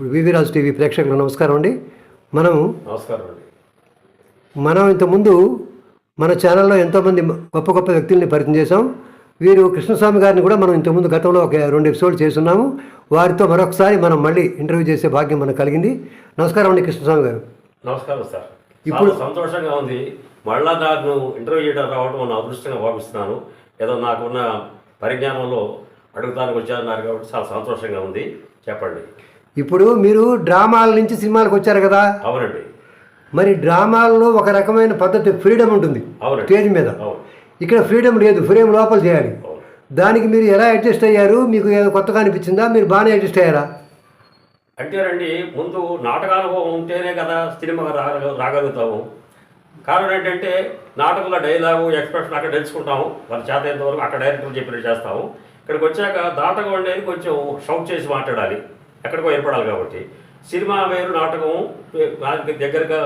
ఇప్పుడు వివి రాజు టీవీ ప్రేక్షకులకు నమస్కారం అండి. మనం నమస్కారం అండి. మనం ఇంతకుముందు మన ఛానల్లో ఎంతోమంది గొప్ప గొప్ప వ్యక్తుల్ని పరిచయం చేశాం. వీరు కృష్ణస్వామి గారిని కూడా మనం ఇంతకుముందు గతంలో ఒక రెండు ఎపిసోడ్ చేస్తున్నాము. వారితో మరొకసారి మనం మళ్ళీ ఇంటర్వ్యూ చేసే భాగ్యం మనకు కలిగింది. నమస్కారం అండి కృష్ణస్వామి గారు. నమస్కారం సార్. ఇప్పుడు- ఇప్పుడు సంతోషంగా ఉంది. మళ్ళా నాకు ఇంటర్వ్యూ చేయడం రావడం నా అదృష్టంగా భావిస్తున్నాను. ఏదో నాకున్న పరిజ్ఞానంలో అడుగుతానికి వచ్చారన్నారు కాబట్టి చాలా సంతోషంగా ఉంది. చెప్పండి. ఇప్పుడు మీరు డ్రామాల నుంచి సినిమాలకు వచ్చారు కదా? అవునండి. మరి డ్రామాల్లో ఒక రకమైన పద్ధతి ఫ్రీడమ్ ఉంటుంది స్టేజ్ మీద. అవును. ఇక్కడ ఫ్రీడమ్ లేదు ఫ్రేమ్ లోపల చేయాలి. దానికి మీరు ఎలా అడ్జస్ట్ అయ్యారు? మీకు ఏదో కొత్తగా అనిపించిందా? మీరు బాగానే అడ్జస్ట్ అయ్యారా? అంటేనండి ముందు నాటకానుభవం ఉంటేనే కదా సినిమాగా రాగ రాగలుగుతాము. కారణం ఏంటంటే నాటకంలో డైలాగు ఎక్స్ప్రెషన్ అక్కడ తెలుసుకుంటాము. వాళ్ళ చేత ఎంతవరకు అక్కడ డైరెక్టర్ చెప్పినట్టు చేస్తాము. ఇక్కడికి వచ్చాక నాటకం అనేది కొంచెం షౌట్ చేసి మాట్లాడాలి. ఎక్కడికో ఏర్పడాలి కాబట్టి. సినిమా వేరు నాటకం దానికి దగ్గరగా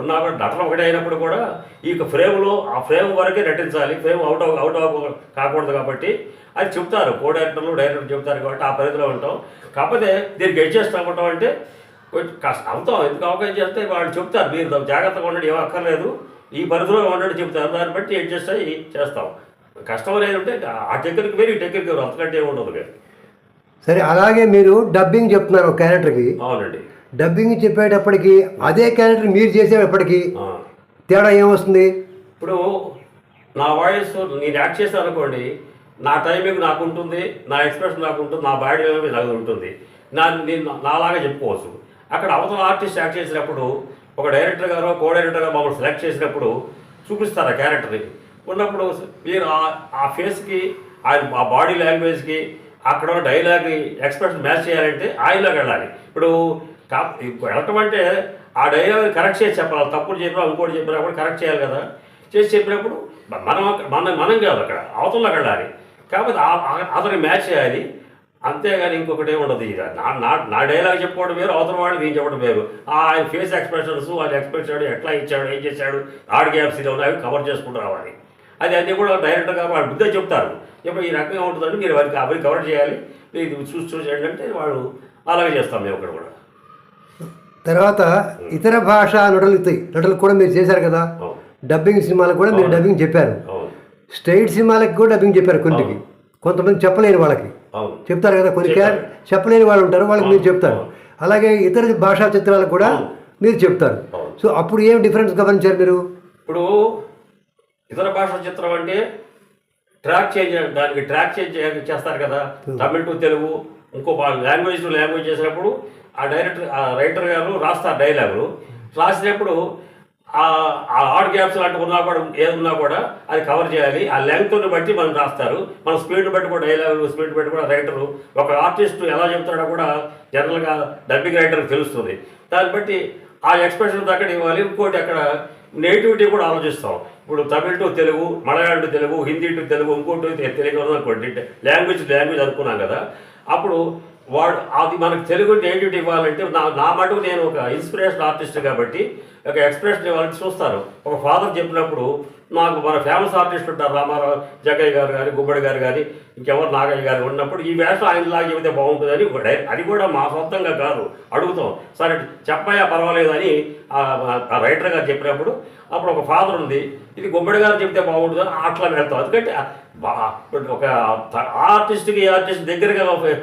ఉన్నా కూడా నటన ఒకటే అయినప్పుడు కూడా ఈ ఫ్రేమ్లో ఆ ఫ్రేమ్ వరకే నటించాలి. ఫ్రేమ్ అవుట్ అవుట్ అవ కాకూడదు కాబట్టి అది చెప్తారు. కో డైరెక్టర్లు డైరెక్టర్ చెప్తారు కాబట్టి ఆ పరిధిలో ఉంటాం. కాకపోతే దీనికి అడ్జస్ట్ అవ్వటం అంటే కొంచెం కష్టం అవుతాం. ఎందుకు అవకాశం చేస్తే వాళ్ళు చెప్తారు. మీరు జాగ్రత్తగా ఉండండి ఏం అక్కర్లేదు. ఈ పరిధిలో ఉండండి చెప్తారు. దాన్ని బట్టి అడ్జస్ట్ అయ్యి చేస్తాం. కష్టం అనేది ఉంటే ఆ టెక్నిక్ వేరు ఈ టెక్నిక్ వేరు. అంతకంటే ఉండదు కానీ సరే అలాగే మీరు డబ్బింగ్ చెప్తున్నారు ఒక క్యారెక్టర్కి అవునండి. డబ్బింగ్ చెప్పేటప్పటికి అదే క్యారెక్టర్ మీరు చేసేటప్పటికి. తేడా ఏమొస్తుంది? ఇప్పుడు నా వాయిస్ నేను యాక్ట్ చేశాను అనుకోండి నా టైమింగ్ నాకు ఉంటుంది నా ఎక్స్ప్రెషన్ నాకు ఉంటుంది నా బాడీ లాంగ్వేజ్ నాకు ఉంటుంది. నా నేను నాలాగా చెప్పుకోవచ్చు. అక్కడ అవతల ఆర్టిస్ట్ యాక్ట్ చేసినప్పుడు ఒక డైరెక్టర్ గారు కో డైరెక్టర్ గారు మమ్మల్ని సెలెక్ట్ చేసినప్పుడు చూపిస్తారు ఆ క్యారెక్టర్ని ఉన్నప్పుడు మీరు ఆ- ఆ ఫేస్కి ఆ బాడీ లాంగ్వేజ్కి అక్కడ ఉన్న డైలాగ్ ఎక్స్ప్రెషన్ మ్యాచ్ చేయాలంటే ఆయనలోకి వెళ్ళాలి. ఇప్పుడు కా వెళ్ళటం అంటే ఆ డైలాగ్ కరెక్ట్ చేసి చెప్పాలి. తప్పుడు చెప్పినా ఇంకోటి చెప్పినా కూడా కరెక్ట్ చేయాలి కదా. చేసి చెప్పినప్పుడు మనం మనం మనం కాదు అక్కడ. అవతలలోకి వెళ్ళాలి. కాబట్టి అతని అతనికి మ్యాచ్ చేయాలి. అంతేగాని ఇంకొకటి ఉండదు ఇక. నా నా నా డైలాగ్ చెప్పుకోవడం వేరు అవతల వాళ్ళు నేను చెప్పడం వేరు. ఆయన ఫేస్ ఎక్స్ప్రెషన్స్ ఆయన ఎక్స్ప్రెషన్ ఎట్లా ఇచ్చాడు ఏం చేశాడు ఆడ్ గ్యాప్స్ ఇలా ఉన్నాయి అవి కవర్ చేసుకుంటూ రావాలి. అది అన్నీ కూడా డైరెక్టర్ గారు వాళ్ళు బుద్ధే చెప్తారు. ఇప్పుడు ఈ రకంగా ఉంటుందంటే మీరు వారికి అవి కవర్ చేయాలి. మీరు ఇది చూసి చూసేయండి అంటే వాళ్ళు అలాగే చేస్తాం మేము ఇక్కడ కూడా. తర్వాత ఇతర భాష నటులకి నటులకు కూడా మీరు చేశారు కదా? డబ్బింగ్ సినిమాలకు కూడా మీరు డబ్బింగ్ చెప్పారు. స్టేట్ సినిమాలకు కూడా డబ్బింగ్ చెప్పారు కొన్నికి కొంతమంది చెప్పలేని వాళ్ళకి. చెప్తారు కదా కొన్ని చెప్పలేని వాళ్ళు ఉంటారు వాళ్ళకి మీరు చెప్తారు. అలాగే ఇతర భాషా చిత్రాలకు కూడా మీరు చెప్తారు. సో అప్పుడు ఏం డిఫరెన్స్ గమనించారు మీరు? ఇప్పుడు ఇతర భాష చిత్రం అంటే ట్రాక్ చేంజ్ దానికి ట్రాక్ చేంజ్ చేస్తారు కదా. తమిళ్ టు తెలుగు ఇంకో లాంగ్వేజ్ టు లాంగ్వేజ్ చేసినప్పుడు ఆ డైరెక్టర్ ఆ రైటర్ గారు రాస్తారు డైలాగులు. రాసినప్పుడు ఆ ఆ ఆడ్ గ్యాప్స్ లాంటివి ఉన్నా కూడా ఏది ఉన్నా కూడా అది కవర్ చేయాలి. ఆ లెంగ్త్ని బట్టి మనం రాస్తారు. మన స్పీడ్ బట్టి కూడా డైలాగ్ స్పీడ్ బట్టి కూడా రైటరు ఒక ఆర్టిస్ట్ ఎలా చెప్తాడో కూడా జనరల్గా డబ్బింగ్ రైటర్కి తెలుస్తుంది. దాన్ని బట్టి ఆ ఎక్స్ప్రెషన్ అక్కడ ఇవ్వాలి ఇంకోటి అక్కడ నేటివిటీ కూడా ఆలోచిస్తాం. ఇప్పుడు Tamil to Telugu Malayalam to Telugu Hindi to Telugu ఇంకోటి తెలుగు అనుకోండి లాంగ్వేజ్ లాంగ్వేజ్ అనుకున్నాం కదా అప్పుడు వాడు అది మనకు తెలుగు ఏంటి ఇవ్వాలంటే నా నా మటుకు నేను ఒక ఇన్స్పిరేషన్ ఆర్టిస్ట్ కాబట్టి ఒక ఎక్స్ప్రెషన్ ఇవ్వాలని చూస్తారు. ఒక ఫాదర్ చెప్పినప్పుడు నాకు మన ఫేమస్ ఆర్టిస్ట్ ఉంటారు రామారావు జగ్గయ్య గారు కానీ గుమ్మడి గారు కానీ ఇంకెవరు నాగయ్య గారు ఉన్నప్పుడు ఈ వేషం ఆయనలాగా చెబితే బాగుంటుందని ఒక అది కూడా మా సొంతంగా కాదు అడుగుతాం. సరే చెప్పయ్యా పర్వాలేదు అని ఆ- రైటర్ గారు చెప్పినప్పుడు అప్పుడు ఒక ఫాదర్ ఉంది. ఇది గుమ్మడి గారు చెప్తే బాగుంటుంది అని అట్లా వెళ్తాం. ఎందుకంటే ఒక ఆర్టిస్ట్కి ఆర్టిస్ట్ దగ్గరగా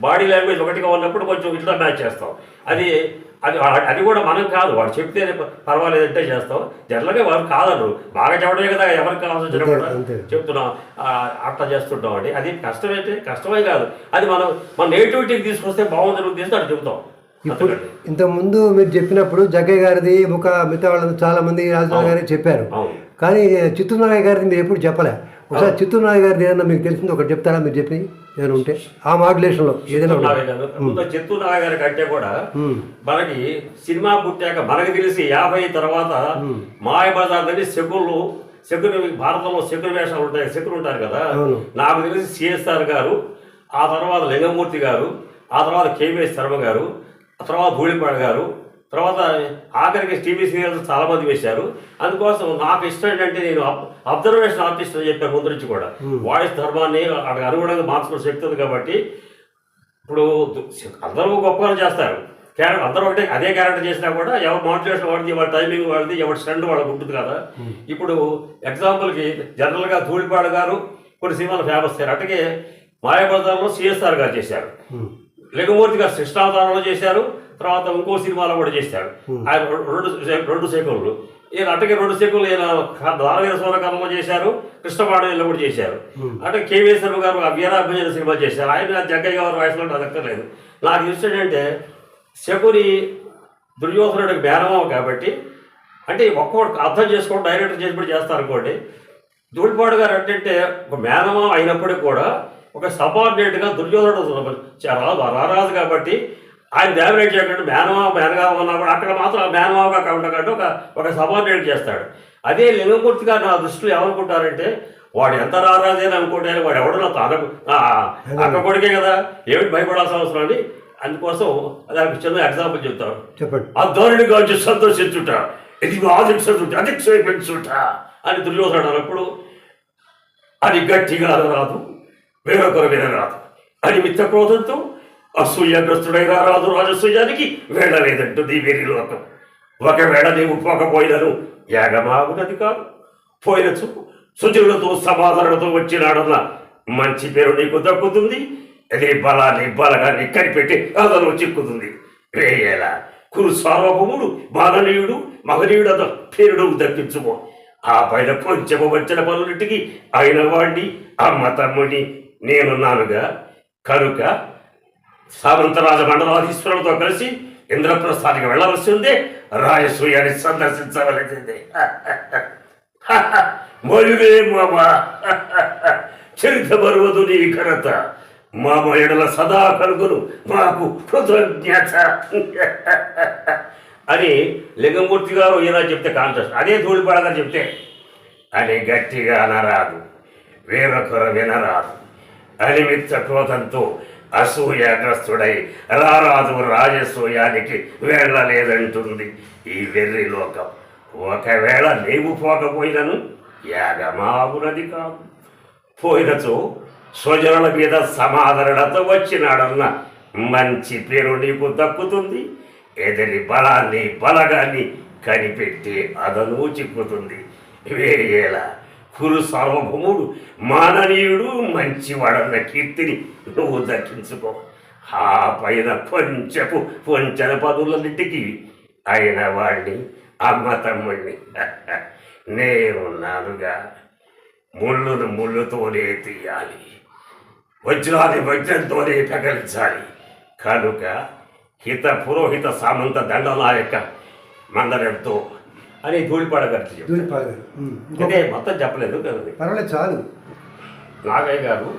బాడీ లాంగ్వేజ్ ఒకటిగా ఉన్నప్పుడు కొంచెం ఇట్లా మ్యాచ్ చేస్తాం. అది అది అది కూడా మనం కాదు. వాడు చెప్తే పర్వాలేదంటే చేస్తాం. జనరల్గా వాడు కాదన్నారు బాగా చెప్పడమే కదా ఎవరికి కావాల్సి వచ్చినా కూడా అంతే. చెప్తున్నాం. అట్లా చేస్తుంటాం అండి. అది కష్టమైతే కష్టమే కాదు. అది మనం మన నేటివిటీకి తీసుకొస్తే బాగుందని ఉద్దేశం అట్లా చెప్తాం. ఇప్పుడు. ఇంతకుముందు మీరు చెప్పినప్పుడు జగ్గయ్య గారిది ముఖ మిగతా వాళ్ళందరూ చాలా మంది రాజధాని గారి చెప్పారు. కానీ చిత్తూరు నాగయ్య గారిది మీరు ఎప్పుడు చెప్పలే? ఒకసారి చిత్తూరు నాగయ్య గారిది ఏదైనా మీకు తెలిసింది ఒకటి చెప్తారా? మీరు చెప్పి ఏదైనా ఉంటే? ఆ మాడ్యులేషన్లో ఏదైనా ఉంటే. నాగయ్య గారు. కంటే కూడా. మనకి సినిమా పుట్టాక మనకి తెలిసి యాభై తర్వాత మాయబజార్ దగ్గర శకులు శకుని భారతంలో శకుని వేషాలు ఉంటాయి. శకులు ఉంటారు కదా. నాకు తెలిసి సిఎస్ఆర్ గారు ఆ తర్వాత లింగమూర్తి గారు ఆ తర్వాత కేవీఎస్ శర్మ గారు తర్వాత ధూళిపాడు గారు తర్వాత ఆఖరికి టీవీ సీరియల్స్ చాలా మంది వేశారు. అందుకోసం నాకు ఇష్టం ఏంటంటే నేను అబ్జర్వేషన్ ఆర్టిస్ట్ అని చెప్పాను ముందు నుంచి కూడా. వాయిస్ ధర్మాన్ని అక్కడ అనుగుణంగా మార్చుకునే శక్తి ఉంది కాబట్టి ఇప్పుడు అందరూ గొప్పగా చేస్తారు. క్యారెక్టర్ అందరూ ఒకటే అదే క్యారెక్టర్ చేసినా కూడా ఎవరు మోటివేషన్ వాడిది ఎవరి టైమింగ్ వాడిది ఎవరి స్టండ్ వాళ్ళకి ఉంటుంది కదా. ఇప్పుడు ఎగ్జాంపుల్కి జనరల్గా ధూళిపాడు గారు కొన్ని సినిమాలు ఫేమస్ అయ్యారు. అట్లాగే మాయాబజార్లో సిఎస్ఆర్ గారు చేశారు. లింగమూర్తి గారు చేశారు తర్వాత ఇంకో సినిమాలో కూడా చేశారు ఆయన రె- రెండు రెండు సెకండ్లు ఈయన అట్టకి రెండు సెకండ్లు ఈయన దారవీర సూరకర్మలో చేశారు కృష్ణపాడలో కూడా చేశారు. అంటే కేవీశ్వర గారు ఆ వీరాభ్యజన సినిమా చేశారు. ఆయన జగ్గయ్య గారు వయసులో నాకు అక్కర్లేదు. నాకు ఇష్టం ఏంటంటే శకుని దుర్యోధనుడికి బేరమావ కాబట్టి అంటే ఒక్కొక్కటి అర్థం చేసుకోవడం డైరెక్టర్ చేసినప్పుడు చేస్తారు అనుకోండి. ధూళిపాడు గారు ఏంటంటే ఒక మేనమావ అయినప్పటికీ కూడా ఒక సబార్డినేట్గా దుర్యోధనుడు రారాజు కాబట్టి ఆయన డామినేట్ చేయకుండా మేనమావ మేనగా ఉన్నా కూడా అక్కడ మాత్రం ఆ మేనమావగా కాకుండా ఒక ఒక సబార్డినేట్ చేస్తాడు. అదే లింగమూర్తి గారు నా దృష్టిలో ఏమనుకుంటారంటే వాడు ఎంత రారాజైనా అనుకుంటే వాడు ఎవడో నా తానకు అక్క కొడుకే కదా ఏమిటి భయపడాల్సిన అవసరం అని అందుకోసం దానికి చిన్న ఎగ్జాంపుల్ చెప్తాను. చెప్పండి. ఆ ధోరణి గాంచి సంతోషించుట ఇది ఆదిక్షుట అధిక్షేపించుట అని దుర్యోధనుడు అన్నప్పుడు అది గట్టిగా రాదు. వేరొకరు వినరాదు అని మిత్ర క్రోధంతో అసూయగ్రస్తుడైన రాదు రాజసూయానికి వేళలేదంటుంది వీరి లోకం. ఒకవేళ నీవు పోకపోయినను యాగమాగునది కాదు. పోయినచు సుజనులతో సమాధానతో వచ్చినాడన్న మంచి పేరు నీకు దక్కుతుంది. అదే బలాన్ని బలగాన్ని కనిపెట్టి అదను చిక్కుతుంది. రేయేలా కురు సార్వభౌముడు మాననీయుడు మహనీయుడు అత పేరుడు దక్కించుకో. ఆ పైన కొంచెము వచ్చిన పనులన్నిటికీ అయిన వాడిని అమ్మ తమ్ముడిని నేనున్నానుగా కనుక సామంతరాజ మండలాధీశ్వరులతో కలిసి ఇంద్రప్రస్థానికి వెళ్ళవలసి ఉంది. రాజసూయాన్ని సందర్శించవలసిందే. మయుడే మామ. చరిత బరువదు నీ ఘనత. మామ ఎడల సదా కలుగును. మాకు కృతజ్ఞత అని లింగమూర్తి గారు ఇలా చెప్తే కాంటెస్ట్ అదే ధూళిపాడ గారు చెప్తే అని గట్టిగా అనరాదు. వేరొకరు వినరాదు. అనిమిత్త అసూయాగ్రస్తుడై రారాజు రాజసూయానికి వెళ్ళలేదంటుంది. ఈ వెర్రి లోకం ఒకవేళ నీవు పోకపోయినను యాగమాగునది కాదు. పోయినచో స్వజనుల మీద సమాదరణతో వచ్చినాడన్న మంచి పేరు నీకు దక్కుతుంది. ఎదిరి బలాన్ని బలగాన్ని కనిపెట్టి అదను చిక్కుతుంది. వేయేలా కురు సార్వభౌముడు మాననీయుడు మంచివాడన్న కీర్తిని నువ్వు దక్కించుకో. ఆ పైన కొంచెపు పొంచన పదులన్నిటికీ అయిన వాణ్ణి అమ్మ తమ్ముణ్ణి నేనున్నానుగా. ముళ్ళును ముళ్ళుతోనే తీయాలి. వజ్రాన్ని వజ్రంతోనే పగలించాలి. కనుక హిత పురోహిత సామంత దండనాయక మందరంతో అని ధూళిపాడ గారు చెప్పారు. ఇంకో- మొత్తం చెప్పలేదు పర్వాలేదు చాలు నాగయ్య గారు.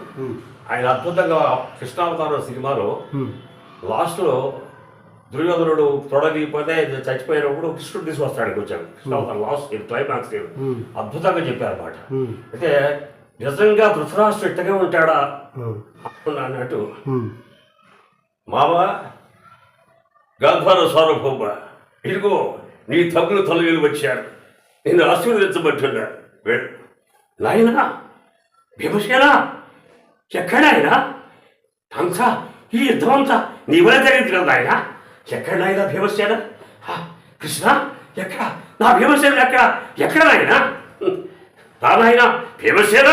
ఆయన అద్భుతంగా కృష్ణావతారం సినిమాలో. లాస్ట్లో దుర్యోధనుడు తొడగిపోతే చచ్చిపోయినప్పుడు కృష్ణుడు తీసుకొస్తాడు కొంచెం కృష్ణావతారం లాస్ట్ క్లైమాక్స్. అద్భుతంగా చెప్పారన్నమాట ఉమ్. అంటే నిజంగా ధృతరాష్ట్రుడు ఇట్టగే ఉంటాడా. అన్నట్టు. మామ గాంధార సార్వభౌమ ఇదిగో నీ తగులు తలవేలు వచ్చాడు నేను ఆశీర్వదించబట్టున్నాడు వెళ్ళు. నాయనా భీమసేనా ఎక్కడాయనా? అంతా ఈ యుద్ధం అంతా నీ వల్ల జరిగింది కదా ఆయన ఎక్కడ నాయనా భీమసేన? కృష్ణ ఎక్కడ? నా భీమసేన ఎక్కడ? ఎక్కడ నాయనా? రా నాయనా భీమసేన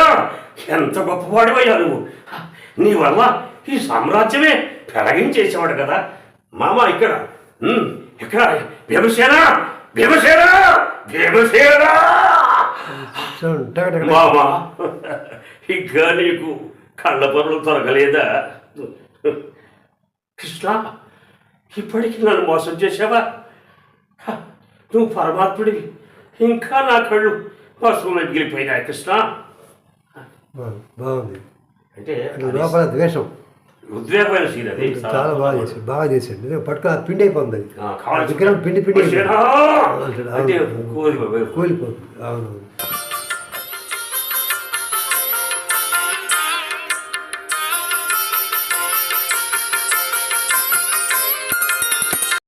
ఎంత గొప్పవాడివయ్యా నువ్వు. హా, నీ వల్ల ఈ సామ్రాజ్యమే పెరగించేసేవాడు కదా. మామ ఇక్కడ. ఉమ్, ఇక్కడ భీమసేన! భీమసేన! భీమసేన. మామా ఇంకా నీకు కళ్ళ పనులు తొరగలేదా? కృష్ణ ఇప్పటికీ నన్ను మోసం చేసావా నువ్వు పరమాత్ముడివి. ఇంకా నా కళ్ళు పశువులు మిగిలిపోయినాయి కృష్ణ. బాగుంది అంటే లోపల ద్వేషం. ఉద్వేగమైన సీన్ అది చాలా బాగా చేశాడు బాగా చేశాడు నిజంగా పట్టుకు పిండి అయిపోతుంది అది. పిండి పిండి. అంటే కూలిపోతుంది అవును.